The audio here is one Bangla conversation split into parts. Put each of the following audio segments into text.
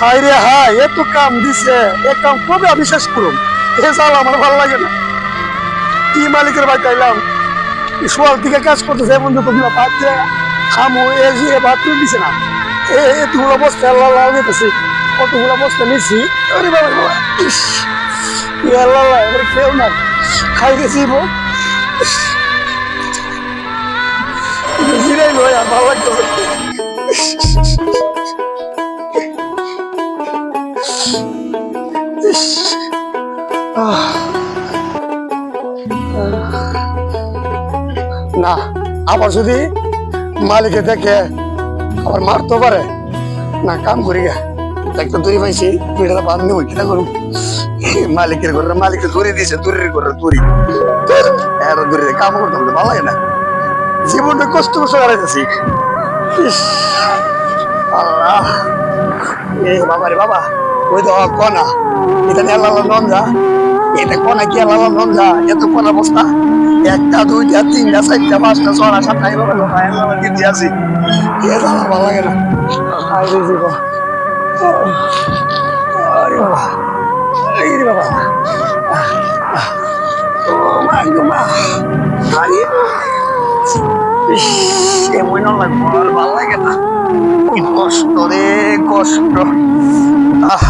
হাই রে হাই এত কাম দিছে, এ কাম কবে আমি শেষ করুম? এ চাল আমার ভালো লাগে না। কি মালিকের বাড়ি চাইলাম সোয়াল থেকে কাজ করতেছে এমন যতগুলা ভাত খামো এ যে ভাত তুলে দিছে না, এ এতগুলো বস্তা আল্লাহ আল্লাহ নিতেছি কতগুলো বস্তা নিছি? আরে বাবা বাবা, ইস আল্লাহ এবার কেউ না খাই গেছি বো জিরাই ভালো লাগতেছে। না আবার যদি মালিকে দেখে আবার মারতে পারে না কাম করি গা। একটা দড়ি পাইছি দুইটা বাদ নেব কিনা করুম। মালিকের ঘরে মালিকে দড়ি দিয়েছে দড়ির ঘরে দড়ি এর দড়ি কাম করতে ভালো লাগে না। জীবনটা কষ্ট কষ্ট হারাইতেছি। ইস, আল্লাহ। এ বাবা রে বাবা ওই তো কনা এটা নিয়ে আল্লাহ যা। এটা কনা কি আল্লাহ নন যা এত কনা বস্তা একটা, দুইটা, তিনটা, চারটা, পাঁচটা ছটা সাতটা, এভাবে কিনতে আসি। এ দাদা ভালো লাগে না। ভালো লাগে না? কষ্ট রে, কষ্ট। আহ,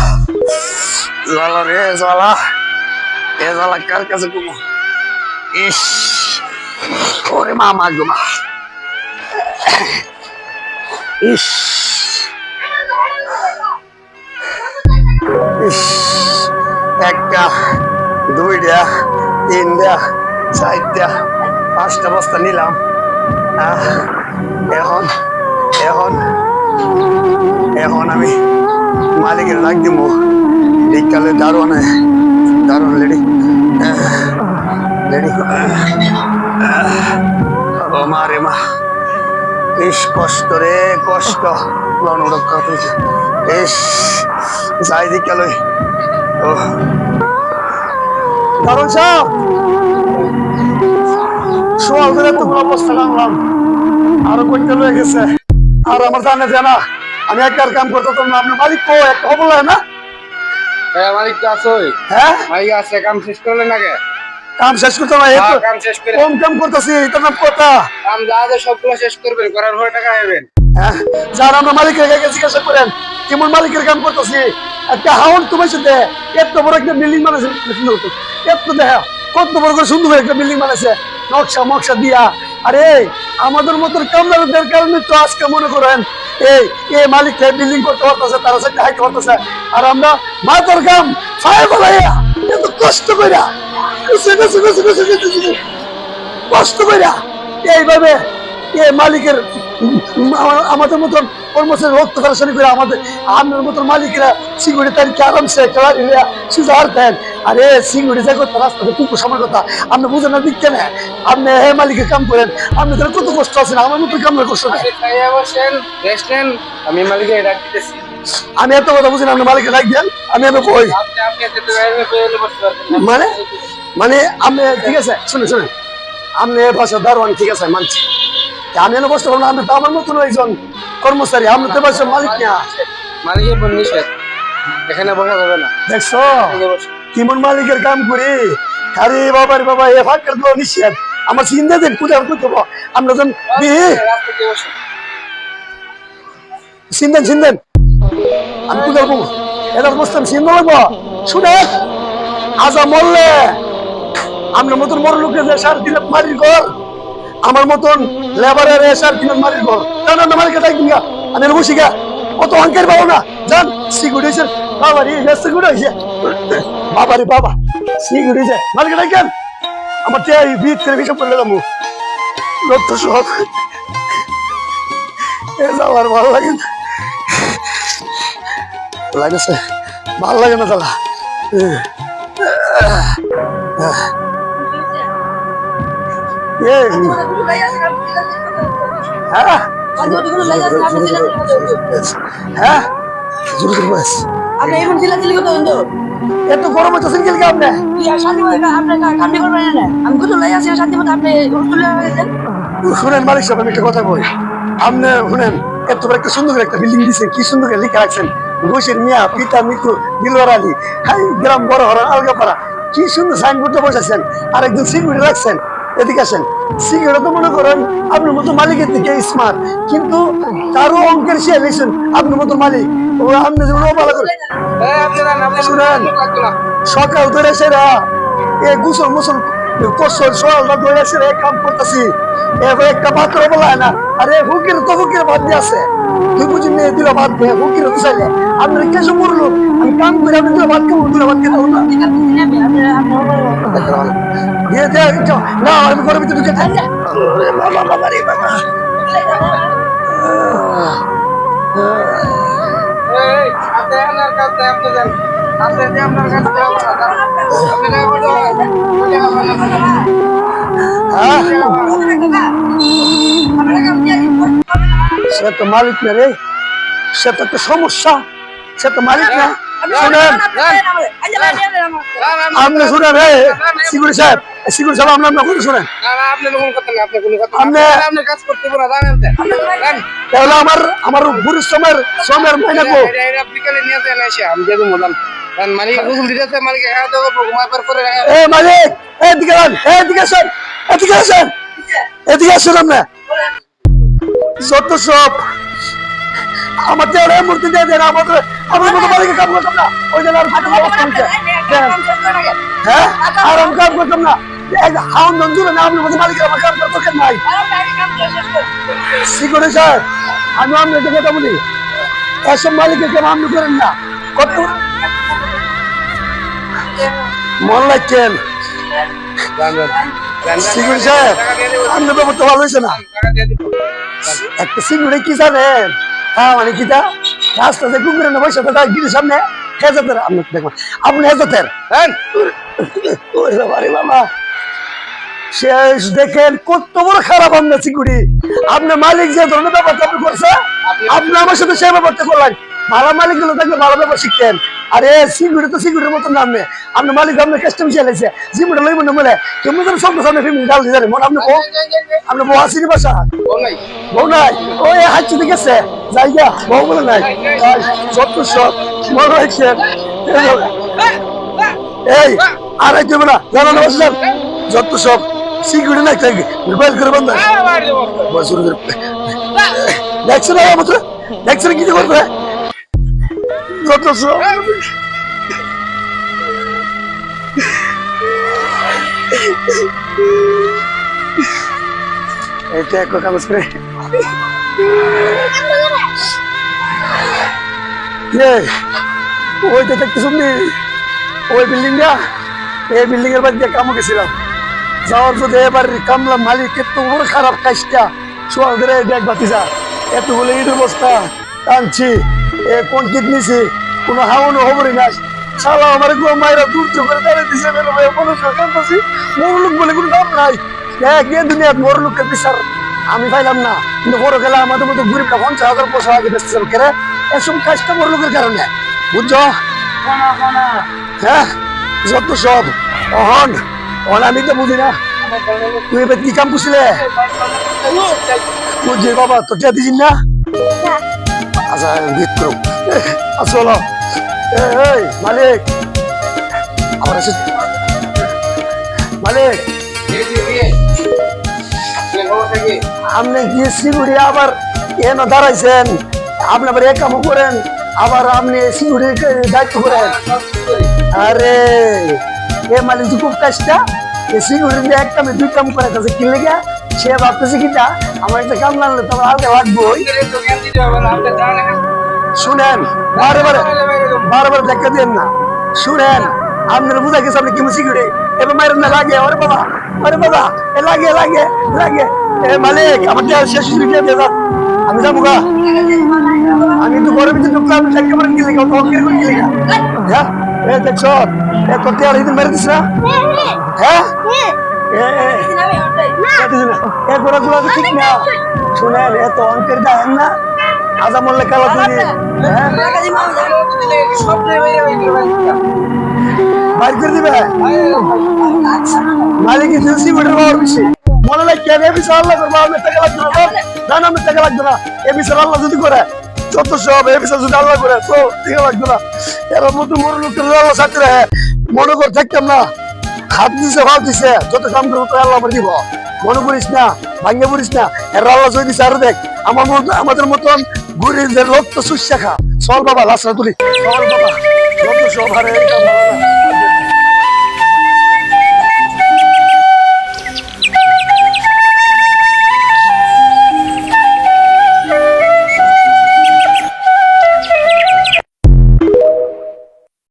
জ্বালা রে, জ্বালা। এ জ্বালা কার কাছে ঘুমো ইস, ওরে মা মা গো মা। ইস ইস, একটা, দুইটা, তিনটা, চারটা, পাঁচটা বস্তা নিলাম। এখন এখন এখন আমি মালিকের ডাক দিব বিকালে দারোয়ানে দারোয়ান লেডি লেডি ও মা রে মা, ইস কষ্ট রে, কষ্ট। রক্ষা পেয়েছে ইস, যাই দিকে লই ও। দারুণ সাহেব সোয়াল ধরে অবস্থা কামলাম আরও করতে রয়ে গেছে। আর আমার জানে জানা আমি একার কাম করতে তোমার না আপনার মালিক কো একটা অবলা না? মালিক তো আছোই হ্যাঁ? মালিক আছে কাম শেষ করলেন আগে কাম শেষ করতে না এই হ্যাঁ, তো কাম শেষ করে কম কাম করতেছি এটা নাম কথা। কাম যা আছে সবগুলো শেষ করবেন করার পরে টাকা নেবেন। হ্যাঁ যার আমরা মালিকের কাছে জিজ্ঞাসা করেন কেমন মালিকের কাম করতেছি? একটা হাউন তোমার সাথে এত বড় একটা বিল্ডিং বানাইছে এত দেখা কত বড় করে সুন্দর একটা বিল্ডিং বানাইছে নকশা মকশা দিয়া আরে, আমাদের মতন কামদারদের কারণে তো আজকে মনে করেন, এই এ মালিক বিল্ডিং করতে পারতেছে, তারা সাথে হাইতে পারতেছে আর আমরা মাথার কাম ফায়ার বলাইয়া এত কষ্ট কইরা কষ্ট কইরা, এইভাবে এ মালিকের আমাদের মতন কর্মচারী রক্ত খরচানি করে আমাদের আপনার মতন মালিকরা সিঙ্গুড়ি তারিখে আরামসে খেলা দিলে সুজার দেন। আরে সিঙ্গুড়ি যে করতে রাস্তাতে কুকুর সময় কথা। আপনি বুঝেন না দিকতে না আপনি হে মালিকের কাম করেন আপনি তাহলে কত কষ্ট আছে না আমার মতো কাম কষ্ট আমি মালিকের ডাক দিতেছি আমি এত কথা বুঝি না আপনি মালিকের ডাক দেন আমি আমি কই। মানে? মানে আপনি ঠিক আছে শুনে শুনে আপনি এ ভাষা দারোয়ান ঠিক আছে মানছি। আমি এনে বসতে পারব না আপনি তো আমার মতন একজন কর্মচারী আপনি তো বাসার মালিক না। মালিকের নিষেধ। এখানে বসা যাবে না। দেখছ? কেমন মালিকের কাম করি? আরে বাবা রে বাবা, এ ফাঁকের তো নিষেধ। আমার চিন্তা দেন কোথায় করতে আমরা যখন চিন্তেন চিন্তেন আমি কোথায় এটা চিন্তা লাগবো? শুনে? আজা মরলে। আপনার মতন বড় লোকের যে সার দিলে মারির ঘর, আমার মতন লেবারের সার দিলে মারির ঘর। না না দিন গা। আমি বসি গা। অত অঙ্কের পাবো না। যান, সিকিউরিটি হয়েছে। বাবা রে সিকিউরিটি হয়েছে। বাবা রে, বাবা। সিকিউরিটি হয়েছে। মালিকের ডাকেন আমার তে বিট করে হিসাব করে যাব রক্ত সব। এ যাওয়ার ভালো লাগে না। লাগেছে ভালো লাগে না এ। হ্যাঁ? হ্যাঁ মতো মতো সুন্দর একটা বিল্ডিং কি সুন্দর করে মিয়া পিতা মৃত্যু দিলওয়ার আলী গ্রাম বড় হরণ আলগাপাড়া কি সুন্দর সাইনবোর্ডটা বসাচ্ছেন আর একজন সিকিউরিটি রাখছেন এদিকে আসেন। সিকিউরিটি তো মনে করেন আপনার মতো মালিকের দিকে স্মার্ট কিন্তু তারও অঙ্কের সে লিখছেন আপনার মতো মালিক। ও আপনি যেমন ভালো শুনেন। সকাল ধরে সেরা এ গুসল মুসল কসল সকালটা ধরে সেরা কাম করতেছি। এবার একটা পাত্র বলা না আরে হুকির তো হুকির ভাত দিয়ে আছে। তুই বুঝি নিয়ে দিল ভাত দিয়ে হুকির তো চাইলে। আপনার কেসে মরলো। আমি কাম করে আপনি দিলে ভাত খাব দিলে ভাত খেতে না। না আমি ঘরের ভিতরে ঢুকে বাবা বাবা রে বাবা। হ্যাঁ সে তো মালিক না রে সে তো একটা সমস্যা সে তো মালিক না শুনেন আপনি শুনেন রে সিকিউরিটি সাহেব সিকিউরিটি সাহেব আপনার কথা শুনেন না, না, আপনি কোনো কথা না, আপনি কোনো কথা না। আপনি- আপনি- আপনি কাজ করতে পারেন, জানেন তো? জান। তাহলে আমার আমার বুড়ির সময়ের সময়ের মাইনা কো বিকালে নিয়ে যান এসে, আমি জান। জান, মালিক দিতেছে, ঘুমায় পর করে এ মালিক এদিকে আসেন এদিকে আসেন এদিকে আসেন আপনি যত সব আমার দেওয়ার এই মূর্তি দিয়ে দেন আমাদের মতো কাম করতাম না ওই জন্য আর। হ্যাঁ আর আমি কাম করতাম না এই হাউন নন্দুরে না আপনার মতো মালিকের আমার কাম করতে দরকার নাই। সিকিউরিটি সাহেব আমি আপনাকে কথা বলি এসব মালিকের কাম আপনি করেন না। কত মন লাগছেন? সিকিউরিটি আপনার ব্যাপারটা ভালো হয়েছে না। একটা সিকিউরিটি কি জানেন? হ্যাঁ মানে কি তা? রাস্তাতে কুকুরের না গিরির সামনে? হেজাতের আপনি আপনি হেজাতের? বাবা। শেষ দেখেন কত বড় খারাপ আপনার সিকিউরিটি আপনার মালিক যে ধরনের ব্যাপারটা আপনি করছে আপনি আমার সাথে সেই ব্যাপারটা করলেন ভালো মালিকগুলো থাকলে ভালো ব্যাপার শিখতেন আরে সিকিউরিটি তো সিকিউরিটির মতন নাম নেই আপনার মালিক আপনার কাস্টম চালাইছে জীবনটা লইব না বলে কেমন যেন সব সামনে ফেমি ডাল দিয়ে মনে আপনি বউ আপনি বউ আসিনি বাসা ও নাই। বউ নাই ওই হাঁচি গেছে জায়গা বউ বলে নাই আর যত সব মনে হয়েছে এই আর এই দেবে না বসলাম যত সব আ, বাড়ি দেবো। বসুর দেখছ না আমার দেখছ না কি করবে? যত সব। এটা এক কাগজ করে। কে? ওইটা দেখতে শুনলি ওই বিল্ডিংটা এই বিল্ডিং এর বাড়িতে কামো গেছিলাম যাওয়ার পথে এবার কামলা মালিক এত বড় খারাপ কাজটা সোয়াল ধরে দেখ বাতিজা। এত বলে ইটের বস্তা টানছি এ কোন কিট নিছি কোনো হাওয়ানো হবরই না শালা আমার গো মায়েরা দূর করে দাঁড়িয়ে দিছে বেরো ভাই কোনো কান্তাছি মরলুক বলে কোনো দাম নাই। এক এ দুনিয়া মরলুকের বিচার আমি পাইলাম না। কিন্তু বড় গেলে আমাদের মতো গরিবটা পঞ্চাশ হাজার পয়সা আগে বেচতেছিল কেরে এসব কাজটা মরলুকের কারণে। বুঝছ? হ্যাঁ? যত সব। অহন। অহন আমি তো বুঝি না। তুই এবার কি কাম করছিলে? বুঝছি বাবা তো টিয়া দিছিস না? আচ্ছা ভিতর আসলো এই, মালিক। মালিক। আপনি। গিয়েছি ঘুরে আবার এনে দাঁড়াইছেন। আপনি আবার এক কামও করেন, আবার আপনি সিকিউরিটি দায়িত্ব করেন। আরে এ তো খুব কাজটা, এ সিকিউরিটি এক কামে দুই কাম করে তাছে কি লেগে সে ভাবতেছে কিটা আমার একটা কাম লাগলে তোমার জানেন না। শুনেন, বারে বারে বারে বারে দেখা দেন না। শুনেন, আপনারা বুঝা গেছে আপনি কি সিকিউরিটি এবার মায়ের না, লাগে, ওরে বাবা ওরে বাবা, এ লাগে লাগে লাগে। এ মালিক, আমার শেষ দিয়ে দিয়ে আমি যাব গা। আমি তো ভিতরে ঢুকলাম একেবারে কি লেগে হ্যাঁ? এ দেখছ এ করতে আর ইদিন মেরে দিস না হ্যাঁ এ এ। এ গোড়া গুলা ঠিক না শুনেন এত অঙ্কের দাম না আজা মল্লে কালা তুমি। বাইর করে দিবে মালিক ইসে সিমেন্টের পাওয়ার বেশি মনে লাগে কেন বিশাল আল্লাহ করব আমি টাকা লাগবে না জান আমি টাকা লাগবে না এ বিচার আল্লাহ যদি করে যত সব এ বিষয় যদি আল্লাহ করে, তো ঠিক লাগতো না। এরা মতো মরু লোকটা সাথে রাখে মনে করে, থাকতাম না। হাত দিছে ভাব দিছে। যত কাম করব তো আল্লাহ আমার দিব। মনে করিস না ভাঙ্গে পড়িস না। এর আল্লাহ যদি দিছে, আরও দেখ, আমার মতো আমাদের মতন গরিবদের রক্ত শুষা শেখা চল বাবা লাশরা তুলি। চল বাবা, যত সব হারে